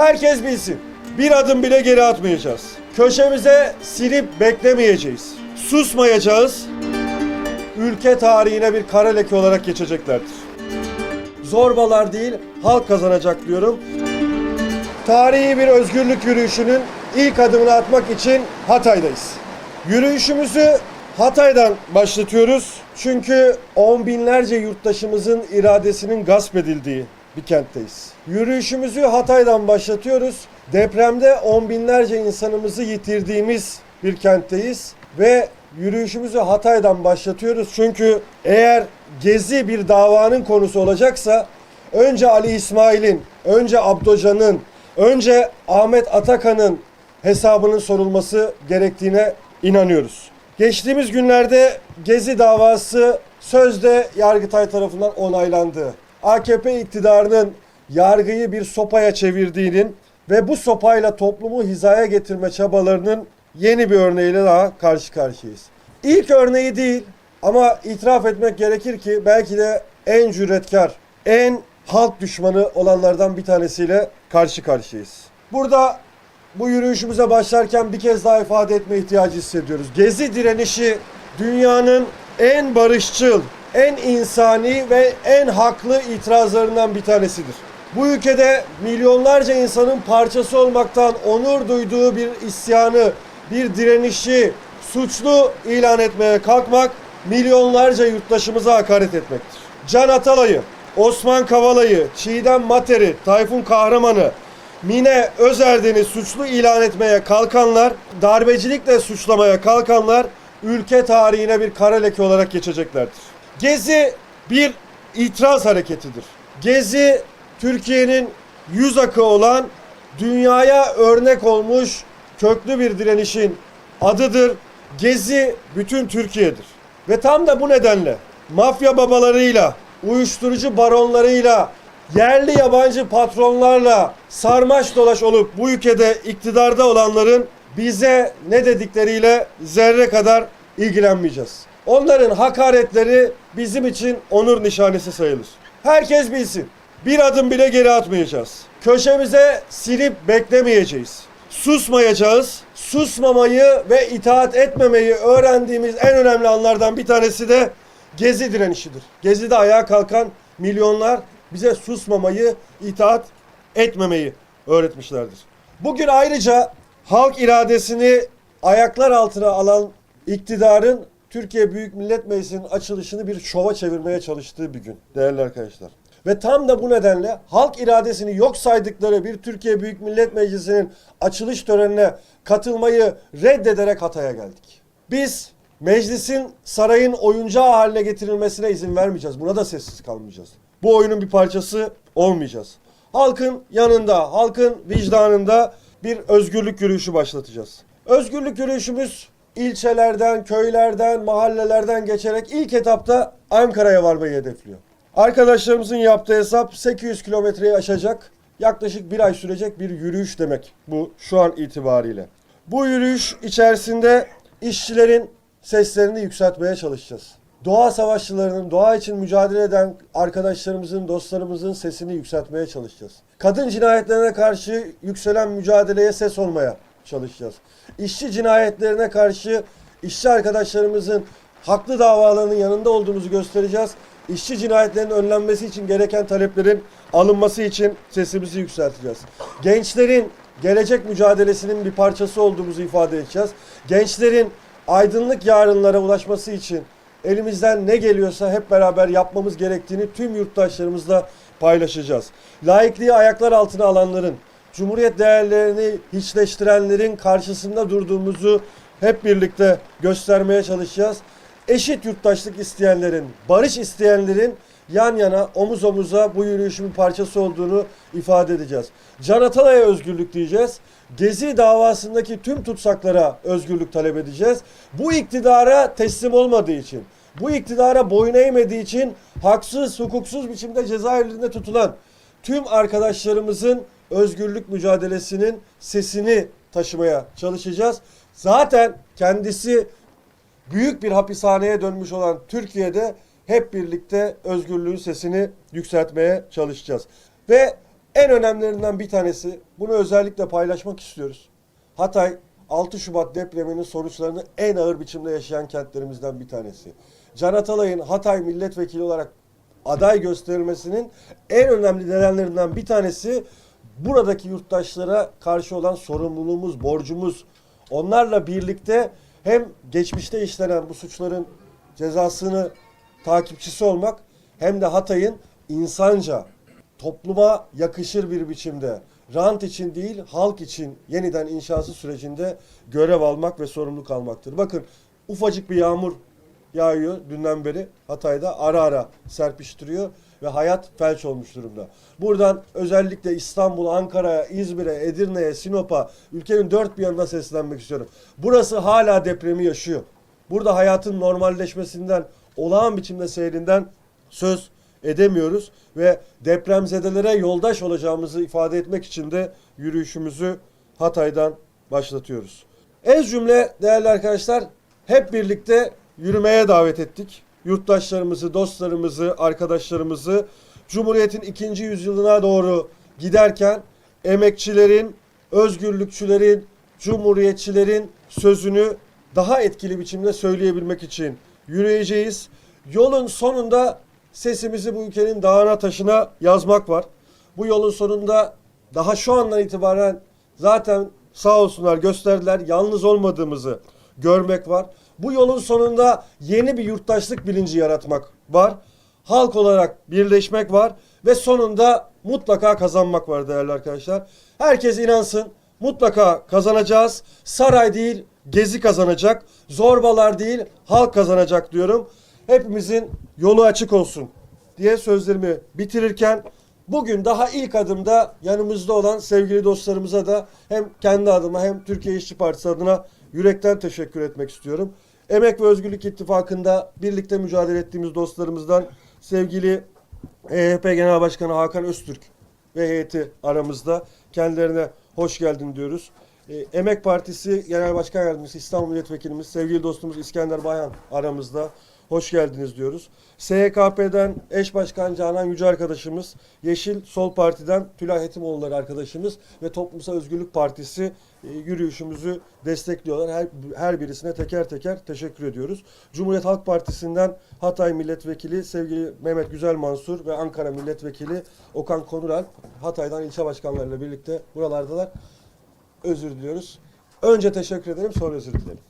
Herkes bilsin. Bir adım bile geri atmayacağız. Köşemize silip beklemeyeceğiz. Susmayacağız. Ülke tarihine bir kara leke olarak geçeceklerdir. Zorbalar değil, halk kazanacak diyorum. Tarihi bir özgürlük yürüyüşünün ilk adımını atmak için Hatay'dayız. Yürüyüşümüzü Hatay'dan başlatıyoruz. Çünkü on binlerce yurttaşımızın iradesinin gasp edildiği bir kentteyiz. Yürüyüşümüzü Hatay'dan başlatıyoruz. Depremde on binlerce insanımızı yitirdiğimiz bir kentteyiz. Ve yürüyüşümüzü Hatay'dan başlatıyoruz. Çünkü eğer gezi bir davanın konusu olacaksa önce Ali İsmail'in, önce Abdocan'ın, önce Ahmet Atakan'ın hesabının sorulması gerektiğine inanıyoruz. Geçtiğimiz günlerde Gezi davası sözde Yargıtay tarafından onaylandı. AKP iktidarının yargıyı bir sopaya çevirdiğinin ve bu sopayla toplumu hizaya getirme çabalarının yeni bir örneğiyle daha karşı karşıyayız. İlk örneği değil ama itiraf etmek gerekir ki belki de en cüretkar, en halk düşmanı olanlardan bir tanesiyle karşı karşıyayız. Burada bu yürüyüşümüze başlarken bir kez daha ifade etme ihtiyacı hissediyoruz. Gezi direnişi dünyanın en barışçıl, en insani ve en haklı itirazlarından bir tanesidir. Bu ülkede milyonlarca insanın parçası olmaktan onur duyduğu bir isyanı, bir direnişi suçlu ilan etmeye kalkmak milyonlarca yurttaşımıza hakaret etmektir. Can Atalay'ı, Osman Kavala'yı, Çiğdem Mater'i, Tayfun Kahraman'ı, Mine Özerden'i suçlu ilan etmeye kalkanlar, darbecilikle suçlamaya kalkanlar ülke tarihine bir kara leke olarak geçeceklerdir. Gezi bir itiraz hareketidir. Gezi Türkiye'nin yüz akı olan dünyaya örnek olmuş köklü bir direnişin adıdır. Gezi bütün Türkiye'dir. Ve tam da bu nedenle mafya babalarıyla, uyuşturucu baronlarıyla, yerli yabancı patronlarla sarmaş dolaş olup bu ülkede iktidarda olanların bize ne dedikleriyle zerre kadar ilgilenmeyeceğiz. Onların hakaretleri bizim için onur nişanesi sayılır. Herkes bilsin. Bir adım bile geri atmayacağız. Köşemize silip beklemeyeceğiz. Susmayacağız. Susmamayı ve itaat etmemeyi öğrendiğimiz en önemli anlardan bir tanesi de Gezi direnişidir. Gezi'de ayağa kalkan milyonlar bize susmamayı, itaat etmemeyi öğretmişlerdir. Bugün ayrıca halk iradesini ayaklar altına alan iktidarın Türkiye Büyük Millet Meclisi'nin açılışını bir şova çevirmeye çalıştığı bir gün değerli arkadaşlar. Ve tam da bu nedenle halk iradesini yok saydıkları bir Türkiye Büyük Millet Meclisi'nin açılış törenine katılmayı reddederek Hatay'a geldik. Biz meclisin sarayın oyuncağı haline getirilmesine izin vermeyeceğiz. Buna da sessiz kalmayacağız. Bu oyunun bir parçası olmayacağız. Halkın yanında, halkın vicdanında bir özgürlük yürüyüşü başlatacağız. Özgürlük yürüyüşümüz ilçelerden, köylerden, mahallelerden geçerek ilk etapta Ankara'ya varmayı hedefliyor. Arkadaşlarımızın yaptığı hesap 800 kilometreyi aşacak, yaklaşık bir ay sürecek bir yürüyüş demek bu şu an itibariyle. Bu yürüyüş içerisinde işçilerin seslerini yükseltmeye çalışacağız. Doğa savaşçılarının, doğa için mücadele eden arkadaşlarımızın, dostlarımızın sesini yükseltmeye çalışacağız. Kadın cinayetlerine karşı yükselen mücadeleye ses olmaya çalışacağız. İşçi cinayetlerine karşı işçi arkadaşlarımızın haklı davalarının yanında olduğumuzu göstereceğiz. İşçi cinayetlerinin önlenmesi için gereken taleplerin alınması için sesimizi yükselteceğiz. Gençlerin gelecek mücadelesinin bir parçası olduğumuzu ifade edeceğiz. Gençlerin aydınlık yarınlara ulaşması için elimizden ne geliyorsa hep beraber yapmamız gerektiğini tüm yurttaşlarımızla paylaşacağız. Laikliği ayaklar altına alanların, Cumhuriyet değerlerini hiçleştirenlerin karşısında durduğumuzu hep birlikte göstermeye çalışacağız. Eşit yurttaşlık isteyenlerin, barış isteyenlerin yan yana omuz omuza bu yürüyüşün bir parçası olduğunu ifade edeceğiz. Can Atalay'a özgürlük diyeceğiz. Gezi davasındaki tüm tutsaklara özgürlük talep edeceğiz. Bu iktidara teslim olmadığı için, bu iktidara boyun eğmediği için haksız, hukuksuz biçimde cezaevlerinde tutulan tüm arkadaşlarımızın özgürlük mücadelesinin sesini taşımaya çalışacağız. Zaten kendisi büyük bir hapishaneye dönmüş olan Türkiye'de hep birlikte özgürlüğün sesini yükseltmeye çalışacağız. Ve En önemlilerinden bir tanesi, bunu özellikle paylaşmak istiyoruz. Hatay 6 Şubat depreminin sonuçlarını en ağır biçimde yaşayan kentlerimizden bir tanesi. Can Atalay'ın Hatay milletvekili olarak aday gösterilmesinin en önemli nedenlerinden bir tanesi buradaki yurttaşlara karşı olan sorumluluğumuz, borcumuz. Onlarla birlikte hem geçmişte işlenen bu suçların cezasını takipçisi olmak hem de Hatay'ın insanca topluma yakışır bir biçimde rant için değil halk için yeniden inşası sürecinde görev almak ve sorumluluk almaktır. Bakın ufacık bir yağmur yağıyor dünden beri Hatay'da ara ara serpiştiriyor ve hayat felç olmuş durumda. Buradan özellikle İstanbul, Ankara'ya, İzmir'e, Edirne'ye, Sinop'a ülkenin dört bir yanına seslenmek istiyorum. Burası hala depremi yaşıyor. Burada hayatın normalleşmesinden, olağan biçimde seyrinden söz edemiyoruz ve depremzedelere yoldaş olacağımızı ifade etmek için de yürüyüşümüzü Hatay'dan başlatıyoruz. Ez cümle değerli arkadaşlar hep birlikte yürümeye davet ettik. Yurttaşlarımızı, dostlarımızı, arkadaşlarımızı Cumhuriyet'in ikinci yüzyılına doğru giderken emekçilerin, özgürlükçülerin, cumhuriyetçilerin sözünü daha etkili biçimde söyleyebilmek için yürüyeceğiz. Yolun sonunda sesimizi bu ülkenin dağına taşına yazmak var. Bu yolun sonunda daha şu andan itibaren zaten sağ olsunlar gösterdiler yalnız olmadığımızı görmek var. Bu yolun sonunda yeni bir yurttaşlık bilinci yaratmak var. Halk olarak birleşmek var ve sonunda mutlaka kazanmak var değerli arkadaşlar. Herkes inansın mutlaka kazanacağız. Saray değil gezi kazanacak. Zorbalar değil halk kazanacak diyorum. Hepimizin yolu açık olsun diye sözlerimi bitirirken bugün daha ilk adımda yanımızda olan sevgili dostlarımıza da hem kendi adıma hem Türkiye İşçi Partisi adına yürekten teşekkür etmek istiyorum. Emek ve Özgürlük İttifakı'nda birlikte mücadele ettiğimiz dostlarımızdan sevgili EHP Genel Başkanı Hakan Öztürk ve heyeti aramızda. Kendilerine hoş geldin diyoruz. E, Emek Partisi Genel Başkan Yardımcısı İstanbul Milletvekilimiz sevgili dostumuz İskender Bayhan aramızda. Hoş geldiniz diyoruz. SHKP'den eş başkan Canan Yüce arkadaşımız, Yeşil Sol Parti'den Tülay Hetimoğulları arkadaşımız ve Toplumsal Özgürlük Partisi e, yürüyüşümüzü destekliyorlar. Her, her birisine teker teker teşekkür ediyoruz. Cumhuriyet Halk Partisi'nden Hatay Milletvekili sevgili Mehmet Güzel Mansur ve Ankara Milletvekili Okan Konuralp Hatay'dan ilçe başkanlarıyla birlikte buralardalar. Özür diliyoruz. Önce teşekkür ederim sonra özür dilerim.